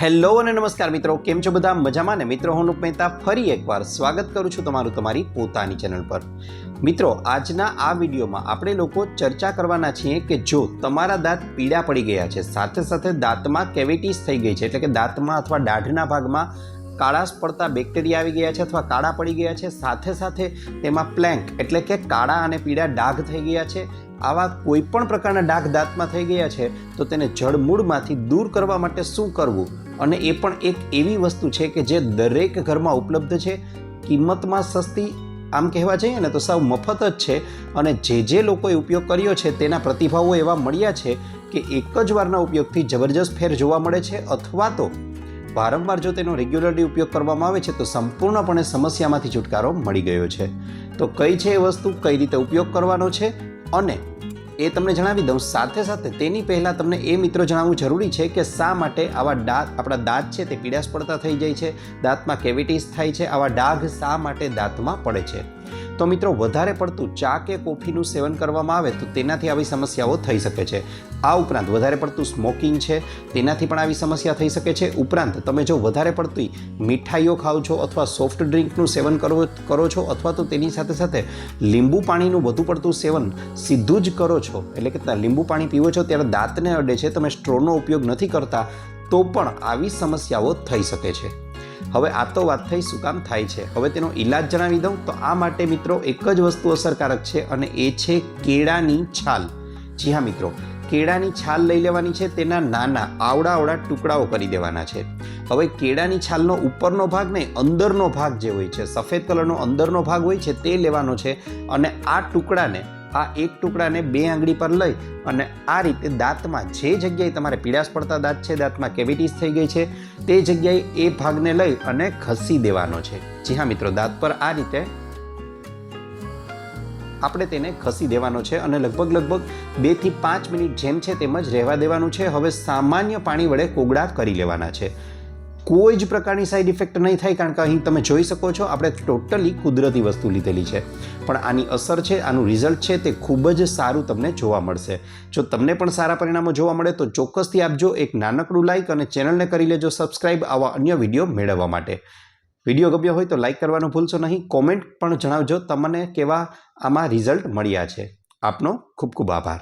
Hello અને નમસ્કાર મિત્રો, કેમ છો બધા? મજામાં ને? મિત્રો, હું અનુપ મહેતા ફરી એકવાર સ્વાગત કરું છું તમારું તમારી પોતાની ચેનલ પર. મિત્રો, આજના આ વિડીયોમાં આપણે લોકો ચર્ચા કરવાના છીએ કે જો તમારા દાંત પીળા પડી ગયા છે, સાથે સાથે દાંતમાં કેવિટીસ થઈ ગઈ છે, એટલે કે દાંતમાં અથવા દાઢના ભાગમાં કાળાશ પડતા બેક્ટેરિયા આવી ગયા છે અથવા કાળા પડી ગયા છે, સાથે સાથે તેમાં પ્લેન્ક, એટલે કે કાળા અને પીળા ડાઘ થઈ ગયા છે આવા કોઈ પણ પ્રકારના ડાઘ દાંતમાં થઈ ગયા છે, તો તેને જડમૂળમાંથી દૂર કરવા માટે શું કરવું? અને એ પણ એક એવી વસ્તુ છે કે જે દરેક ઘરમાં ઉપલબ્ધ છે. કિંમતમાં સસ્તી, આમ કહેવા જઈએ ને તો સાવ મફત જ છે. અને જે જે લોકોએ ઉપયોગ કર્યો છે, તેના પ્રતિભાવો એવા મળ્યા છે કે એક જ વારના ઉપયોગથી જબરજસ્ત ફેર જોવા મળે છે અથવા તો વારંવાર જો તેનો રેગ્યુલરલી ઉપયોગ કરવામાં આવે છે, તો સંપૂર્ણપણે સમસ્યામાંથી છુટકારો મળી ગયો છે. તો કઈ છે એ વસ્તુ? કઈ રીતે ઉપયોગ કરવાનો છે? અને એ તમને જણાવી દઉં, સાથે સાથે તેની પહેલાં તમને એ મિત્રો જણાવવું જરૂરી છે કે શા માટે આવા દાંત આપણા દાંત છે તે પીડાસ પડતા થઈ જાય છે, દાંતમાં કેવિટીસ થાય છે, આવા ડાઘ શા માટે દાંતમાં પડે છે? તો મિત્રો, વધારે પડતું ચા કે કોફીનું સેવન કરવામાં આવે તો તેનાથી આવી સમસ્યાઓ થઈ શકે છે. આ ઉપરાંત વધારે પડતું સ્મોકિંગ છે, તેનાથી પણ આવી સમસ્યા થઈ શકે છે. ઉપરાંત, તમે જો વધારે પડતી મીઠાઈઓ ખાઓ છો અથવા સોફ્ટ ડ્રિંકનું સેવન કરો કરો છો અથવા તો તેની સાથે સાથે લીંબુ પાણીનું વધુ પડતું સેવન સીધું જ કરો છો, એટલે કે લીંબુ પાણી પીવો છો ત્યારે દાંતને અડે છે, તમે સ્ટ્રોનો ઉપયોગ નથી કરતા, તો પણ આવી સમસ્યાઓ થઈ શકે છે. હવે આ તો વાત થઈ શું કામ થાય છે? હવે તેનો ઈલાજ જણાવી દઉં તો આ માટે મિત્રો એક જ વસ્તુ અસરકારક છે અને એ છે કેળાની છાલ. જી હા મિત્રો, કેળાની છાલ લઈ લેવાની છે તેના નાના આવડા આવડા ટુકડાઓ કરી દેવાના છે. હવે કેળાની છાલનો ઉપરનો ભાગ નહીં અંદરનો ભાગ જે હોય છે, સફેદ કલરનો અંદરનો ભાગ હોય છે તે લેવાનો છે અને આ ટુકડાને આ એક ટુકડાને બે આંગળી પર લઈ અને આ રીતે દાંતમાં જે જગ્યાએ તમારે પીડાશ પડતા દાંત છે, દાંતમાં કેવિટીસ થઈ ગઈ છે, તે જગ્યાએ એ ભાગને લઈ અને ખસી દેવાનો છે. જી હા મિત્રો, દાંત પર આ રીતે આપણે તેને ખસી દેવાનો છે અને લગભગ લગભગ બેથી પાંચ મિનિટ જેમ છે તેમ જ રહેવા દેવાનું છે. હવે સામાન્ય પાણી વડે કોગળા કરી લેવાના છે. કોઈ જ પ્રકારની સાઈડ ઇફેક્ટ નહીં થાય, કારણ કે અહીં તમે જોઈ શકો છો, આપણે ટોટલી કુદરતી વસ્તુ લીધેલી છે. પણ આની અસર છે, આનું રિઝલ્ટ છે, તે ખૂબ જ સારું તમને જોવા મળશે. જો તમને પણ સારા પરિણામો જોવા મળે, તો ચોક્કસથી આપજો એક નાનકડું લાઇક અને ચેનલને કરી લેજો સબસ્ક્રાઇબ આવા અન્ય વીડિયો મેળવવા માટે. વીડિયો ગમ્યો હોય તો લાઇક કરવાનું ભૂલશો નહીં. કોમેન્ટ પણ જણાવજો, તમને કેવા આમાં રિઝલ્ટ મળ્યા છે. આપનો ખૂબ ખૂબ આભાર.